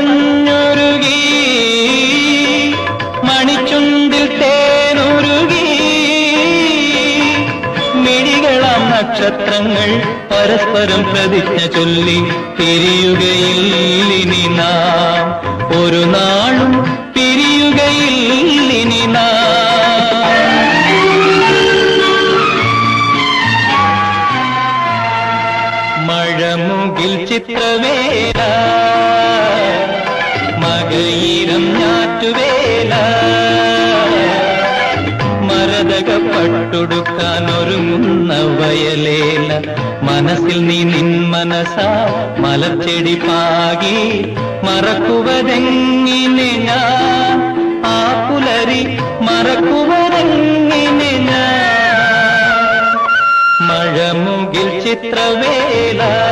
മറഞ്ഞൊരുകി മണിച്ചുണ്ടിൽ തേനുരുകി മിഴികളാം നക്ഷത്രങ്ങൾ പരസ്പരം പ്രതിജ്ഞ ചൊല്ലി പിരിയുകയില്ലിനി നാം. ഒരു നാളും പിരിയുകയില്ലിനി നാം. മഴമുകിൽ ചിത്രവേല പട്ടുടുക്കാൻ ഒരുങ്ങുന്ന വയലേല. മനസ്സിൽ നീ നിൻ മനസാ മലച്ചെടി പാകി. മറക്കുവതെങ്ങിനെ ഞാൻ? ആ പുലരി മറക്കുവതെങ്ങിനെ ഞാൻ? മഴമുകിൽ ചിത്രവേല